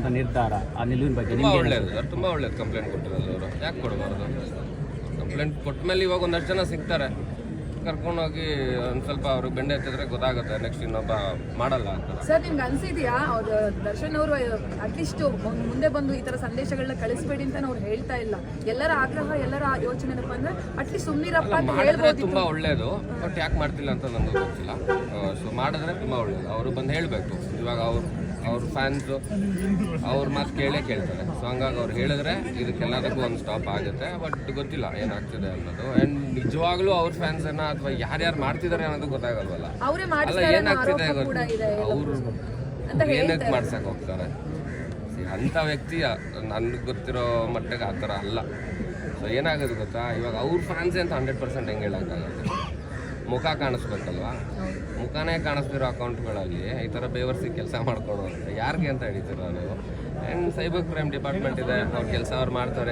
ಅಂತ ನಿರ್ಧಾರ ಆ ನಿಲುವಿನ ಬಗ್ಗೆ ತುಂಬ ನಿಮ್ಗೆ ಒಳ್ಳೇದು ಸರ್ ತುಂಬ ಒಳ್ಳೇದು ಕಂಪ್ಲೇಂಟ್ ಕೊಟ್ಟಿರೋದು ಅವರು. ಯಾಕೆ ಕೊಡಬಾರ್ದು? ಕಂಪ್ಲೇಂಟ್ ಕೊಟ್ಟ ಮೇಲೆ ಇವಾಗ ಒಂದಷ್ಟು ಜನ ಸಿಗ್ತಾರೆ. ಕರ್ಕೊಂಡೋಗಿ ಒಂದು ಸ್ವಲ್ಪ ಅವ್ರಿಗೆ ಬೆಂಡೆ ಹತ್ತಿದ್ರೆ ಗೊತ್ತಾಗುತ್ತೆ ನೆಕ್ಸ್ಟ್ ಇನ್ನೊಬ್ಬ ಮಾಡಲ್ಲ ಅಂತ. ಸರ್ ನಿಮ್ಗೆ ಅನ್ಸಿದ್ಯಾ? ಅವ್ರು ದರ್ಶನ್ ಅವರು ಅಟ್ಲೀಸ್ಟ್ ಮುಂದೆ ಬಂದು ಈ ತರ ಸಂದೇಶಗಳನ್ನ ಕಳಿಸ್ಬೇಡಿ ಅಂತ ಅವ್ರು ಹೇಳ್ತಾ ಇಲ್ಲ. ಎಲ್ಲರ ಆಗ್ರಹ ಎಲ್ಲರ ಯೋಚನೆ ಏನಪ್ಪ ಅಂದ್ರೆ ಅಟ್ಲೀಸ್ಟ್ ಸುಮ್ನಿರಪ್ಪ ಅಂತ ಮಾಡಿದ್ರೆ ಹೇಳ್ಬೋದು ತುಂಬಾ ಒಳ್ಳೇದು ಬಟ್ ಯಾಕೆ ಮಾಡ್ತಿಲ್ಲ ಅಂತ ನಮ್ಗೆ ಗೊತ್ತಿಲ್ಲ. ಸೊ ಮಾಡಿದ್ರೆ ತುಂಬಾ ಒಳ್ಳೇದು. ಅವರು ಬಂದು ಹೇಳಬೇಕು. ಇವಾಗ ಅವ್ರು ಅವ್ರ ಫ್ಯಾನ್ಸು ಅವ್ರ ಮಾತು ಕೇಳೇ ಕೇಳ್ತಾರೆ. ಸೊ ಹಂಗಾಗಿ ಅವ್ರು ಹೇಳಿದ್ರೆ ಇದಕ್ಕೆಲ್ಲದಕ್ಕೂ ಒಂದು ಸ್ಟಾಪ್ ಆಗುತ್ತೆ. ಬಟ್ ಗೊತ್ತಿಲ್ಲ ಏನಾಗ್ತಿದೆ ಅನ್ನೋದು. ಆ್ಯಂಡ್ ನಿಜವಾಗ್ಲೂ ಅವ್ರ ಫ್ಯಾನ್ಸನ್ನು ಅಥವಾ ಯಾರ್ಯಾರು ಮಾಡ್ತಿದ್ದಾರೆ ಅನ್ನೋದು ಗೊತ್ತಾಗಲ್ವಲ್ಲ? ಅಲ್ಲ ಏನಾಗ್ತಿದೆ ಅವರು ಏನಕ್ಕೆ ಮಾಡ್ಸಕ್ಕೆ ಹೋಗ್ತಾರೆ? ಅಂಥ ವ್ಯಕ್ತಿ ನನ್ಗೆ ಗೊತ್ತಿರೋ ಮಟ್ಟಿಗೆ ಆ ಥರ ಅಲ್ಲ. ಸೊ ಏನಾಗೋದು ಗೊತ್ತಾ? ಇವಾಗ ಅವ್ರ ಫ್ಯಾನ್ಸ್ ಅಂತ ಹಂಡ್ರೆಡ್ ಪರ್ಸೆಂಟ್ ಹೆಂಗೆ ಹೇಳೋಕ್ಕಾಗುತ್ತೆ ಮುಖ ಕಾಣಿಸ್ಬೇಕಲ್ವಾ? ಮುಖನೇ ಕಾಣಿಸ್ತಿರೋ ಅಕೌಂಟ್ಗಳಲ್ಲಿ ಈ ಥರ ಬೇವರ್ಸಿ ಕೆಲಸ ಮಾಡ್ಕೊಂಡು ಯಾರಿಗೆ ಅಂತ ಹಿಡಿತೀರ ನೀವು? ಆ್ಯಂಡ್ ಸೈಬರ್ ಕ್ರೈಮ್ ಡಿಪಾರ್ಟ್ಮೆಂಟ್ ಇದೆ, ಅವ್ರ ಕೆಲಸ ಅವ್ರು ಮಾಡ್ತಾರೆ.